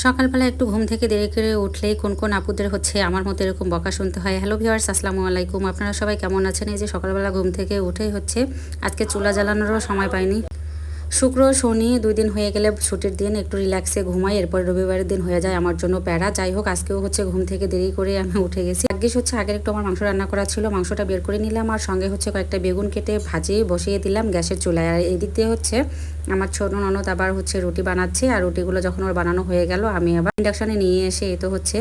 সকালবেলা একটু ঘুম থেকে দেরি করে উঠলেই কোন কোন আপুদের হচ্ছে আমার মতো এরকম বকা শুনতে হয়। হ্যালো ভিওয়ার্স আসসালামু আলাইকুম। আপনারা সবাই কেমন আছেন? এই যে সকালবেলা ঘুম থেকে উঠেই হচ্ছে। আজকে চুলা জ্বালানোরও সময় পাইনি। শুক্র, শনি দুই দিন হয়ে গেলে ছুটির দিন, একটু রিল্যাক্সে ঘুমাই, এরপর রবিবারের দিন হয়ে যায় আমার জন্য প্যারা। যাই হোক, আজকেও হচ্ছে ঘুম থেকে দেরি করে আমি উঠে গেছি। আগে হচ্ছে আগের একটু আমার মাংস রান্না করা ছিল, মাংসটা বের করে নিলাম আর সঙ্গে হচ্ছে কয়েকটা বেগুন কেটে ভাজিয়ে বসিয়ে দিলাম গ্যাসের চুলায়। আর এদিক দিয়ে হচ্ছে আমার ছোট ননদ আবার হচ্ছে রুটি বানাচ্ছে আর রুটিগুলো যখন ওর বানানো হয়ে গেল, আমি আবার ইন্ডাকশনে নিয়ে এসে এ তো হচ্ছে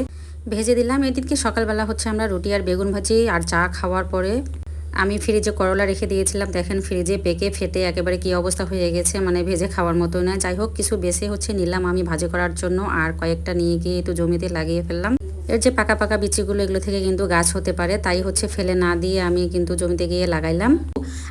ভেজে দিলাম। এদিনকে সকালবেলা হচ্ছে আমরা রুটি আর বেগুন ভাজি আর চা খাওয়ার পরে আমি ফ্রিজে করলা রেখে দিয়েছিলাম, দেখেন ফ্রিজে পেকে ফেটে একেবারে কি অবস্থা হয়ে গেছে মানে ভেজে খাওয়ার মতো না। যাই হোক, কিছু বেশি হচ্ছে নিলাম আমি ভাজি করার জন্য, আর কয়েকটা নিয়ে গিয়ে একটু জমিতে লাগিয়ে ফেললাম। এর যে পাকা পাকা বিচিগুলো, এগুলো থেকে কিন্তু গাছ হতে পারে, তাই হচ্ছে ফেলে না দিয়ে আমি কিন্তু জমিতে গিয়ে লাগাইলাম।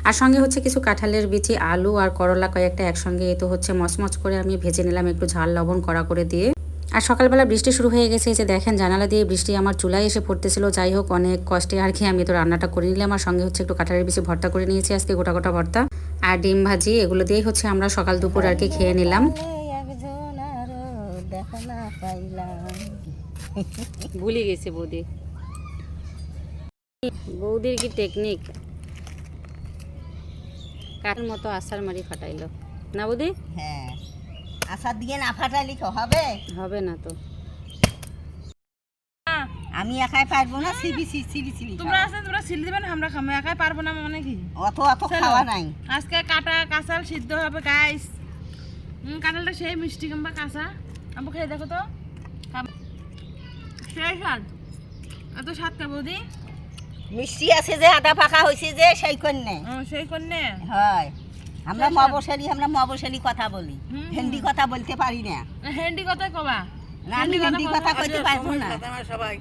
আর সঙ্গে হচ্ছে কিছু কাঁঠালের বিচি, আলু আর করলা কয়েকটা একসঙ্গে এ তো হচ্ছে মচমচ করে আমি ভেজে নিলাম, একটু ঝাল লবণ করা করে দিয়ে। আর সকালবেলা বৃষ্টি শুরু হয়ে গেছে এই যে দেখেন জানালা দিয়ে বৃষ্টি আমার চুলায় এসে পড়তেছিল যাই হোক অনেক কষ্টে আর কি আমি তো রান্নাটা করে নিলাম আর সঙ্গে হচ্ছে একটু কাঁঠালের বেশি ভর্তা করে নিয়েছি আজকে গোটা গোটা ভর্তা আর ডিম ভাজি এগুলো দিয়েই হচ্ছে আমরা সকাল দুপুর আর কি খেয়ে নিলাম। ভুলে গেছে বৌদি। বৌদির কি টেকনিক কার মতো আসার মারি ফাটাইলো? না বৌদি? হ্যাঁ। আশার দিকে না ফাটালি তো হবে। হবে না তো। আমি একাই পারব না সিবি সি সিবি সিবি তোমরা আছে তোমরা সিল দিবেন আমরা খামো একাই পারব না মানে কি? অত অত খাওয়া নাই। আজকে কাটা কাঁচাল সিদ্ধ হবে গাইস হুম কাঁঠালটা সেই মিষ্টি কিংবা কাঁচা। আম্মু খেয়ে দেখো তো। সেই স্বাদ। এত স্বাদ কা বৌদি মিষ্টি আছে যে আদা পাকা হয়েছে যে সেই কন্যে। সেই কন্যে? হয়। আমরা মবশালী আমরা মবশালী কথা বলি। হিন্দি কথা বলতে পারি না। হিন্দি কথা কবা। না, আমি হিন্দি কথা কইতে পারব না। সবাই।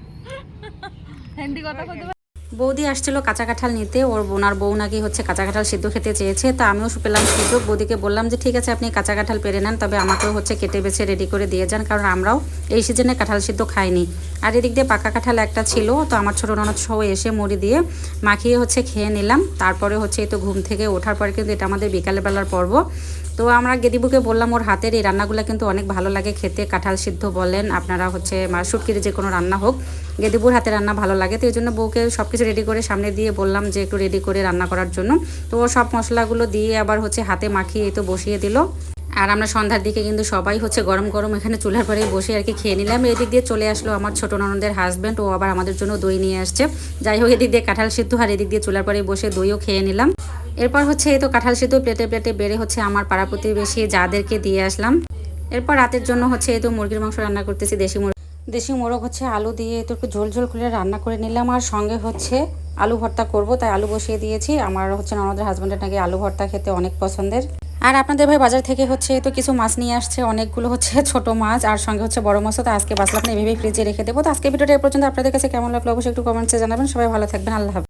হিন্দি কথা কইতে বৌদি আসছিল কাঁচা কাঁঠাল নিতে। ওর বোনার বউ নাকি হচ্ছে কাঁচা কাঁঠাল সিদ্ধ খেতে চেয়েছে। তা আমিও পেলাম সিদ্ধ। বৌদিকে বললাম যে, ঠিক আছে, আপনি কাঁচা কাঁঠাল পেরে নেন, তবে আমাকেও হচ্ছে কেটে বেছে রেডি করে দিয়ে যান, কারণ আমরাও এই সিজনে কাঁঠাল সিদ্ধ খাইনি। আর এদিক দিয়ে পাকা কাঁঠাল একটা ছিল, তো আমার ছোটো ননদ সহ এসে মুড়ি দিয়ে মাখিয়ে হচ্ছে খেয়ে নিলাম। তারপরে হচ্ছে এই তো ঘুম থেকে ওঠার পরে কিন্তু এটা আমাদের বিকালবেলার পর্ব। তো আমরা গেদিবুকে বললাম, ওর হাতের এই রান্নাগুলো কিন্তু অনেক ভালো লাগে খেতে। কাঁঠাল সিদ্ধ বলেন, আপনারা হচ্ছে শুটকির যে কোনো রান্না হোক, গেদিবুর হাতে রান্না ভালো লাগে। তো এই জন্য বউকে সব কিছু রেডি করে সামনে দিয়ে বললাম যে, একটু রেডি করে রান্না করার জন্য। তো ও সব মশলাগুলো দিয়ে আবার হচ্ছে হাতে মাখিয়ে তো বসিয়ে দিল। আর আমরা সন্ধ্যার দিকে কিন্তু সবাই হচ্ছে গরম গরম এখানে চুলার পরে বসে আর কি খেয়ে নিলাম। এদিক দিয়ে চলে আসলো আমার ছোট ননদের হাজব্যান্ড ও আবার আমাদের জন্য দই নিয়ে আসছে। যাই হোক, এদিক দিয়ে কাঁঠাল সিদ্ধ আর এদিক দিয়ে চুলার পরে বসে দইও খেয়ে নিলাম। এরপর হচ্ছে এই তো কাঁঠাল সেতু প্লেটে প্লেটে বেড়ে হচ্ছে আমার পাড়া প্রতিবেশী যাদেরকে দিয়ে আসলাম। এরপর রাতের জন্য হচ্ছে এই তো মুরগির মাংস রান্না করতেছি, দেশি মুরগি। দেশি মোরগ হচ্ছে আলু দিয়ে তো একটু ঝোল ঝোল করে রান্না করে নিলাম আর সঙ্গে হচ্ছে আলু ভর্তা করব, তাই আলু বসিয়ে দিয়েছি। আমার হচ্ছে ননদের হাজব্যান্ডের নাকি আলু ভর্তা খেতে অনেক পছন্দের। আর আপনাদের ভাই বাজার থেকে হচ্ছে তো কিছু মাছ নিয়ে আসছে, অনেকগুলো হচ্ছে ছোট মাছ আর সঙ্গে হচ্ছে বড় মাছও, তো আজকে বাসলাম এভাবেই ফ্রিজে রেখে দেবো। তো আজকে ভিডিওটা এ পর্যন্ত। আপনাদের কাছে কেমন লাগল অবশ্যই একটু কমেন্টসে জানাবেন। সবাই ভালো থাকবেন। আল্লাহ।